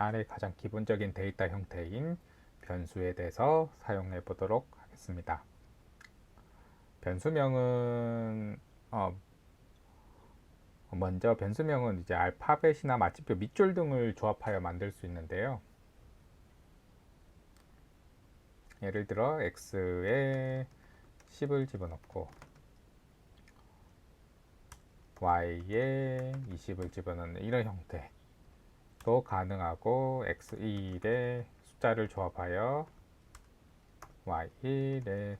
R의 가장 기본적인 데이터 형태인 변수에 대해서 사용해 보도록 하겠습니다. 변수명은 어, 먼저 변수명은 이제 알파벳이나 마침표 밑줄 등을 조합하여 만들 수 있는데요. 예를 들어 x에 10을 집어넣고 y에 20을 집어넣는 이런 형태 도 가능하고 x1에 숫자를 조합하여 y1에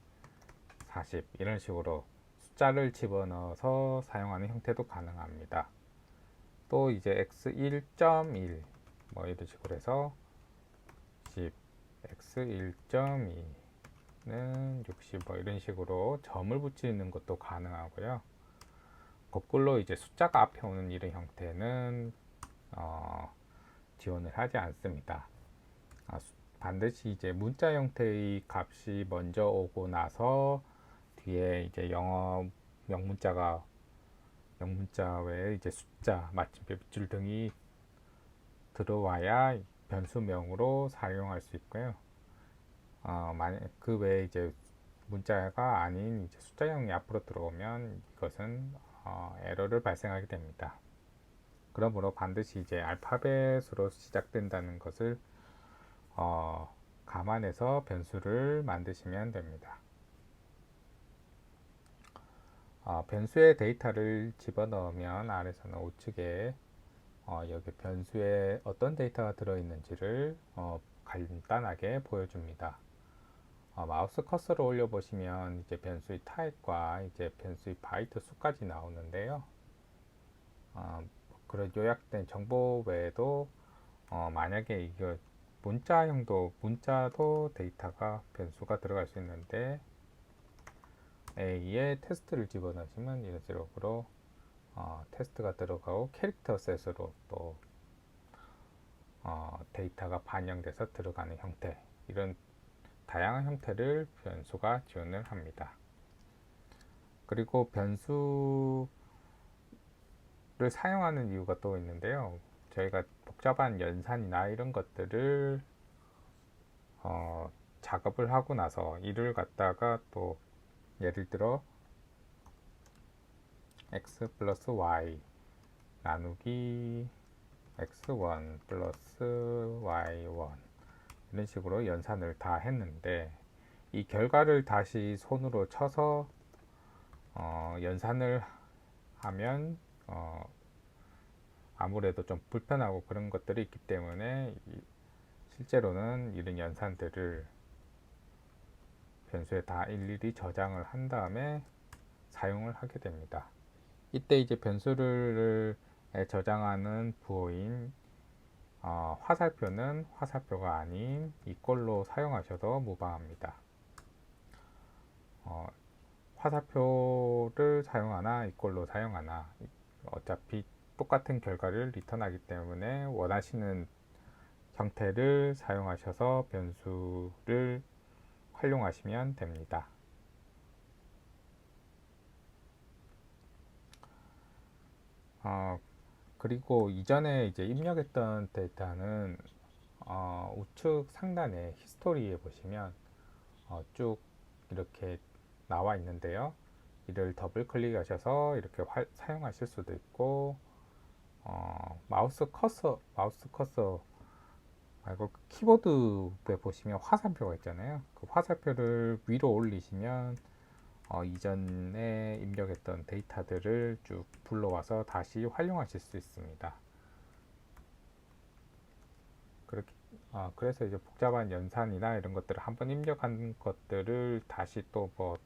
40 이런 식으로 숫자를 집어넣어서 사용하는 형태도 가능합니다. 또 이제 x1.1 뭐 이런 식으로 해서 10 x1.2는 60 뭐 이런 식으로 점을 붙이는 것도 가능하고요. 거꾸로 이제 숫자가 앞에 오는 이런 형태는 어, 지원을 하지 않습니다. 아, 수, 반드시 이제 문자 형태의 값이 먼저 오고 나서 뒤에 이제 영어 명문자가 명문자 외에 이제 숫자, 마침표, 밑줄 등이 들어와야 변수명으로 사용할 수 있고요. 어, 만약 그 외에 이제 문자가 아닌 이제 숫자형이 앞으로 들어오면 이것은 어, 에러를 발생하게 됩니다. 그러므로 반드시 이제 알파벳으로 시작된다는 것을 어, 감안해서 변수를 만드시면 됩니다. 어, 변수의 데이터를 집어넣으면 아래서는 우측에 어, 여기 변수에 어떤 데이터가 들어있는지를 어, 간단하게 보여줍니다. 어, 마우스 커서를 올려 보시면 이제 변수의 타입과 이제 변수의 바이트 수까지 나오는데요. 어, 그런 요약된 정보 외에도 어, 만약에 이거 문자형도 문자도 데이터가 변수가 들어갈 수 있는데 A에 테스트를 집어넣으시면 이런 식으로 어, 테스트가 들어가고 캐릭터 셋으로 또 어, 데이터가 반영돼서 들어가는 형태 이런 다양한 형태를 변수가 지원을 합니다. 그리고 변수 를 사용하는 이유가 또 있는데요. 저희가 복잡한 연산이나 이런 것들을 어, 작업을 하고 나서 이를 갖다가 또 예를 들어 x 플러스 y 나누기 x1 플러스 y1 이런 식으로 연산을 다 했는데 이 결과를 다시 손으로 쳐서 어, 연산을 하면 어, 아무래도 좀 불편하고 그런 것들이 있기 때문에 실제로는 이런 연산들을 변수에 다 일일이 저장을 한 다음에 사용을 하게 됩니다. 이때 이제 변수를 저장하는 부호인 어, 화살표는 화살표가 아닌 이꼴로 사용하셔도 무방합니다. 어, 화살표를 사용하나 이꼴로 사용하나 어차피 똑같은 결과를 리턴하기 때문에 원하시는 형태를 사용하셔서 변수를 활용하시면 됩니다. 어, 그리고 이전에 이제 입력했던 데이터는 어, 우측 상단에 히스토리에 보시면 어, 쭉 이렇게 나와 있는데요. 이를 더블 클릭하셔서 이렇게 화, 사용하실 수도 있고 어, 마우스 커서 마우스 커서 말고 그 키보드에 보시면 화살표가 있잖아요. 그 화살표를 위로 올리시면 어, 이전에 입력했던 데이터들을 쭉 불러와서 다시 활용하실 수 있습니다. 그렇게 어, 그래서 이제 복잡한 연산이나 이런 것들을 한번 입력한 것들을 다시 또뭐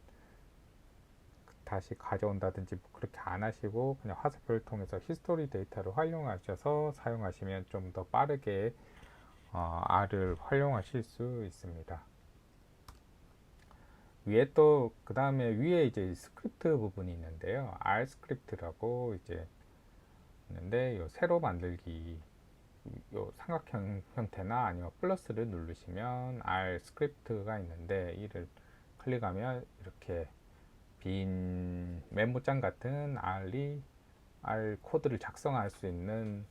다시 가져온다든지 뭐 그렇게 안 하시고 그냥 화살표를 통해서 히스토리 데이터를 활용하셔서 사용하시면 좀 더 빠르게 어, R을 활용하실 수 있습니다. 위에 또 그 다음에 위에 이제 스크립트 부분이 있는데요. R 스크립트라고 이제 있는데 요 새로 만들기 요 삼각형 형태나 아니면 플러스를 누르시면 R 스크립트가 있는데 이를 클릭하면 이렇게 빈 메모장 같은 R이 R 코드를 작성할 수 있는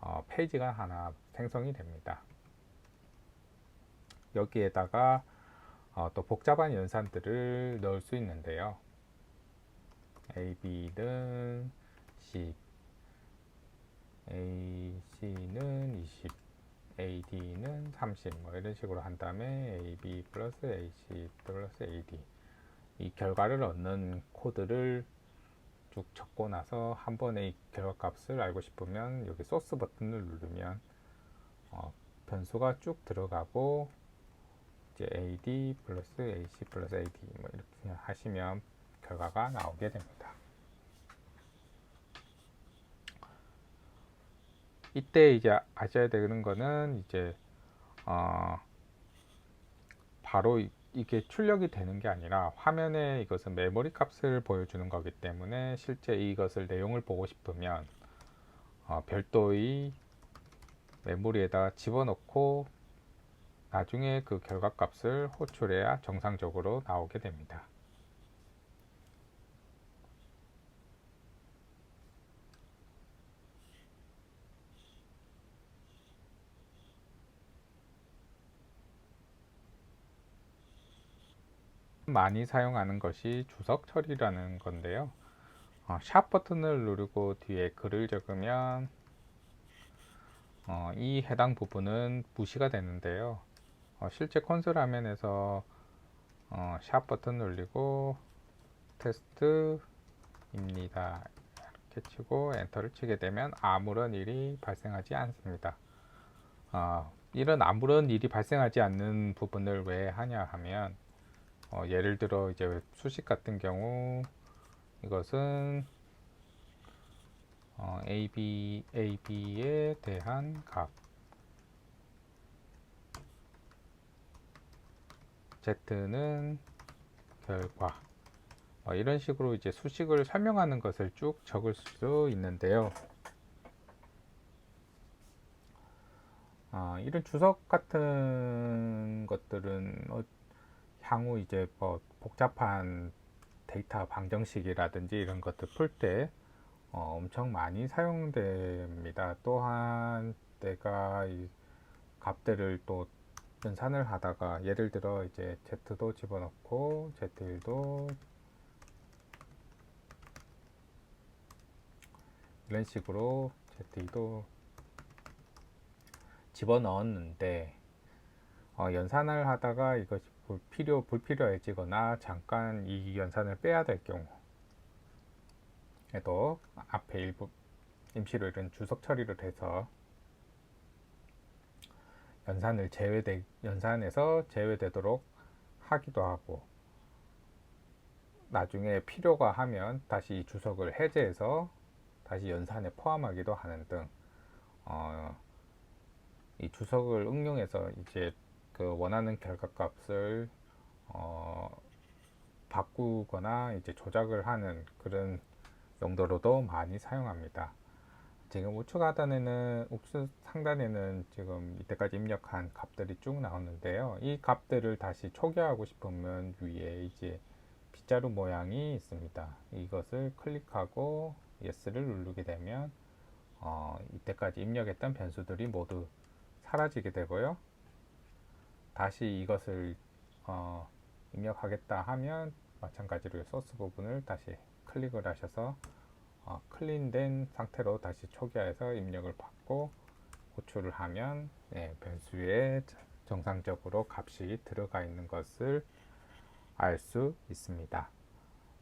어, 페이지가 하나 생성이 됩니다. 여기에다가 어, 또 복잡한 연산들을 넣을 수 있는데요. AB는 10, AC는 20, AD는 30, 뭐 이런 식으로 한 다음에 AB 플러스 AC 플러스 AD 이 결과를 얻는 코드를 쭉 적고 나서 한 번에 이 결과값을 알고 싶으면 여기 소스 버튼을 누르면 어, 변수가 쭉 들어가고 이제 AD 플러스 AC 플러스 AD 뭐 이렇게 하시면 결과가 나오게 됩니다. 이때 이제 아셔야 되는 거는 이제 어 바로 이, 이게 출력이 되는 게 아니라 화면에 이것은 메모리 값을 보여주는 거기 때문에 실제 이것을 내용을 보고 싶으면 어 별도의 메모리에다가 집어넣고 나중에 그 결과 값을 호출해야 정상적으로 나오게 됩니다. 많이 사용하는 것이 주석 처리라는 건데요. 어, 샵 버튼을 누르고 뒤에 글을 적으면 어, 이 해당 부분은 무시가 되는데요. 어, 실제 콘솔 화면에서 어, 샵 버튼 누르고 테스트입니다. 이렇게 치고 엔터를 치게 되면 아무런 일이 발생하지 않습니다. 어, 이런 아무런 일이 발생하지 않는 부분을 왜 하냐 하면 어, 예를 들어 이제 수식 같은 경우 이것은 어, AB, AB에 대한 값 Z는 결과 어, 이런 식으로 이제 수식을 설명하는 것을 쭉 적을 수 있는데요. 어, 이런 주석 같은 것들은 어, 향후 이제 뭐 복잡한 데이터 방정식이라든지 이런 것들 풀때 어, 엄청 많이 사용됩니다. 또한 내가 이 값들을 또 연산을 하다가 예를 들어 이제 Z도 집어넣고 Z1도 이런 식으로 Z2도 집어넣었는데 어, 연산을 하다가 이것이 불필요, 불필요해지거나 잠깐 이 연산을 빼야 될 경우 에도 앞에 일부 임시로 이런 주석 처리를 해서 연산을 제외되 연산에서 제외되도록 하기도 하고 나중에 필요가 하면 다시 이 주석을 해제해서 다시 연산에 포함하기도 하는 등 어, 이 주석을 응용해서 이제 그 원하는 결과값을 어, 바꾸거나 이제 조작을 하는 그런 용도로도 많이 사용합니다. 지금 우측 하단에는 우측 상단에는 지금 이때까지 입력한 값들이 쭉 나오는데요. 이 값들을 다시 초기화하고 싶으면 위에 이제 빗자루 모양이 있습니다. 이것을 클릭하고 yes를 누르게 되면 어, 이때까지 입력했던 변수들이 모두 사라지게 되고요. 다시 이것을 어, 입력하겠다 하면 마찬가지로 소스 부분을 다시 클릭을 하셔서 어, 클린된 상태로 다시 초기화해서 입력을 받고 호출을 하면 네, 변수에 정상적으로 값이 들어가 있는 것을 알 수 있습니다.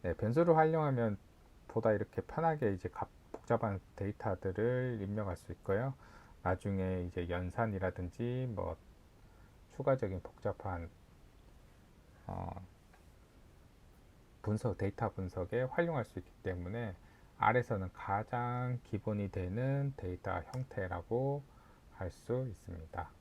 네, 변수를 활용하면 보다 이렇게 편하게 이제 값, 복잡한 데이터들을 입력할 수 있고요. 나중에 이제 연산이라든지 뭐 추가적인 복잡한 어, 분석 데이터 분석에 활용할 수 있기 때문에 R에서는 가장 기본이 되는 데이터 형태라고 할 수 있습니다.